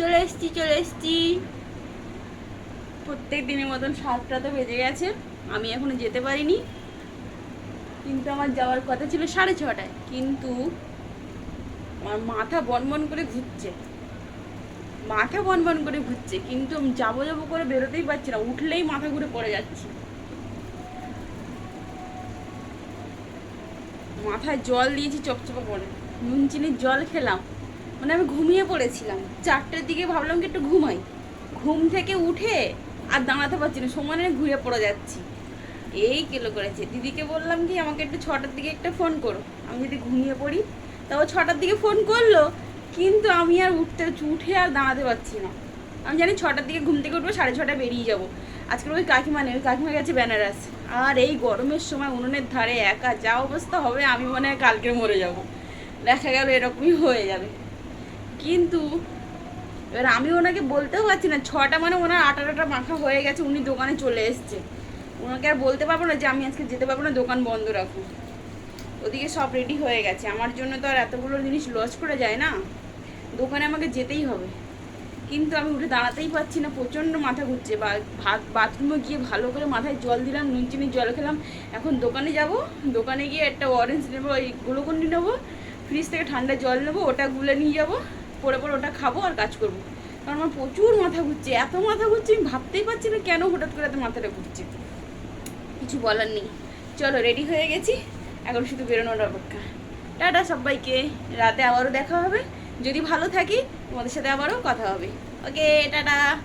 চলে এসছি চলে এসছি। প্রত্যেক দিনের মতন সাতটা তো বেজে গেছে, আমি এখনও যেতে পারিনি। কিন্তু আমার যাওয়ার কথা ছিল সাড়ে ছটায়, কিন্তু আমার মাথা বনবন করে ঘুরছে। মাথা বনবন করে ঘুরছে, কিন্তু যাব যাব করে বেরোতেই পারছি না, উঠলেই মাথা ঘুরে পড়ে যাচ্ছি। মাথায় জল দিয়েছি চপচপা করে নুন চিনির জল খেলাম। মানে আমি ঘুমিয়ে পড়েছিলাম। চারটের দিকে ভাবলাম কি একটু ঘুমাই। ঘুম থেকে উঠে আর দাঁড়াতে পারছি না সমানে ঘুরে পড়ে যাচ্ছি। এই কেলো করেছে। দিদিকে বললাম কি, আমাকে একটু ছটার দিকে একটা ফোন করো। আমি যদি ঘুমিয়ে পড়ি তাও ছটার দিকে ফোন করল, কিন্তু আমি আর উঠতে, উঠে আর দাঁড়াতে পারছি না। আমি জানি ছটার দিকে ঘুম থেকে উঠবো, সাড়ে ছটায় বেরিয়ে যাব। আজকে ওই কাকিমা নেই, ওই কাকিমা গেছে বেনারস। আর এই গরমের সময় উনুনের ধারে একা যা অবস্থা হবে, আমি মনে হয় কালকে মরে যাব। দেখা গেল এরকমই হয়ে যাবে। কিন্তু এবার আমি ওনাকে বলতেও পারছি না, ছটা মানে ওনার আটাটা মাখা হয়ে গেছে, উনি দোকানে চলে এসছে। ওনাকে আর বলতে পারব না যে আমি আজকে যেতে পারব না, দোকান বন্ধ রাখুন। ওদিকে সব রেডি হয়ে গেছে। আমার জন্য তো আর এতগুলো জিনিস লস করে যায় না। দোকানে আমাকে যেতেই হবে। কিন্তু আমি উঠে দাঁড়াতেই পারছি না, প্রচণ্ড মাথা ঘুরছে। বা ভাত বাথরুমে গিয়ে ভালো করে মাথায় জল দিলাম নুন চিনির জল খেলাম। এখন দোকানে যাব, দোকানে গিয়ে একটা অরেঞ্জ নেব, ওই গ্লুকন্ডি নেব ফ্রিজ থেকে ঠান্ডা জল নেব, ওটা গুলে নিয়ে যাব। পরে পরে ওটা খাব আর কাজ করব। কারণ আমার প্রচুর মাথা ঘুরছে, এত মাথা ঘুরছে, আমি ভাবতেই পারছি না কেন হঠাৎ করে এত মাথাটা ঘুরছে। কিছু বলার নেই। চলো রেডি হয়ে গেছি। এখন শুধু বেরোনোর অপেক্ষা। টাটা সবাইকে। রাতে আবারও দেখা হবে। যদি ভালো থাকি, তোমাদের সাথে আবারও কথা হবে। Okay tata.